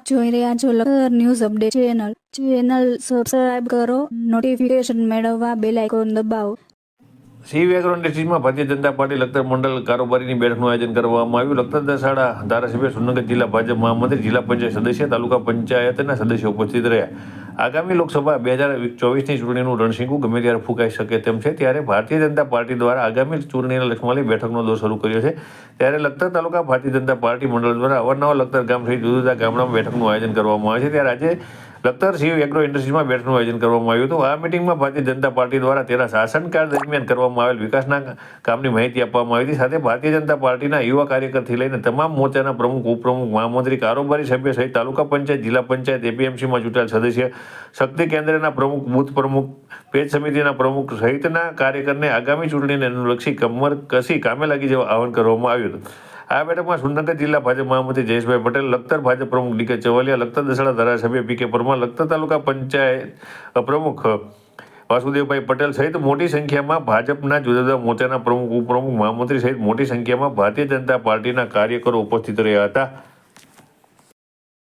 આપ જોઈ રહ્યા છો લખર news update channel. Channel subscribe કરો. નોટિફિકેશન મેળવવા બેલ આઇકોન દબાવો. સી એગ્રો ઇન્ડસ્ટ્રીઝમાં ભારતીય જનતા પાર્ટી લખતર મંડળ કારોબારીની બેઠકનું આયોજન કરવામાં આવ્યું. લખતર દસાડા ધારાસભ્ય સુરનગર જિલ્લા ભાજપ મહામંત્રી, જિલ્લા પંચાયત સદસ્ય, તાલુકા પંચાયતના સદસ્યો ઉપસ્થિત રહ્યા. આગામી લોકસભા બે હજાર ચોવીસની ચૂંટણીનું રણશીંકું ગમે ત્યારે ફૂંકાઈ શકે તેમ છે. ત્યારે ભારતીય જનતા પાર્ટી દ્વારા આગામી ચૂંટણીને લક્ષ્યમાં લઈ બેઠકનો દોર શરૂ કર્યો છે. ત્યારે લખતર તાલુકા ભારતીય જનતા પાર્ટી મંડળ દ્વારા અવારનવાર લખતર ગામ સહિત જુદા જુદા ગામડામાં બેઠકનું આયોજન કરવામાં આવે છે. ત્યારે આજે લખતર સિંહ એગ્રો ઇન્ડસ્ટ્રીઝમાં બેઠકનું આયોજન કરવામાં આવ્યું હતું. આ મિટિંગમાં ભારતીય જનતા પાર્ટી દ્વારા તેના શાસનકાળ દરમિયાન કરવામાં આવેલ વિકાસના કામની માહિતી આપવામાં આવી હતી. સાથે ભારતીય જનતા પાર્ટીના યુવા કાર્યકરથી લઈને તમામ મોરચાના પ્રમુખ, ઉપપ્રમુખ, મહામંત્રી, કારોબારી સભ્ય સહિત તાલુકા પંચાયત, જિલ્લા પંચાયત, એપીએમસીમાં ચૂંટાયેલ સદસ્ય, શક્તિ કેન્દ્રના પ્રમુખ, બુથ પ્રમુખ પેજ સમિતિના પ્રમુખ સહિતના કાર્યકરને આગામી ચૂંટણીને અનુલક્ષી કમર કસી કામે લાગી જવા આહવાન કરવામાં આવ્યું હતું. આ બેઠકમાં સુરનગર જિલ્લા ભાજપ મહામંત્રી જયેશભાઈ પટેલ, લખતર ભાજપ પ્રમુખ ડીકે ચવલિયા લખતર દસડા ધારાસભ્ય પી કે પરમાર, લખતર તાલુકા પંચાયત પ્રમુખ વાસુદેવભાઈ પટેલ સહિત મોટી સંખ્યામાં ભાજપના જુદા જુદા મોરચાના પ્રમુખ, ઉપપ્રમુખ, મહામંત્રી સહિત મોટી સંખ્યામાં ભારતીય જનતા પાર્ટીના કાર્યકરો ઉપસ્થિત રહ્યા હતા.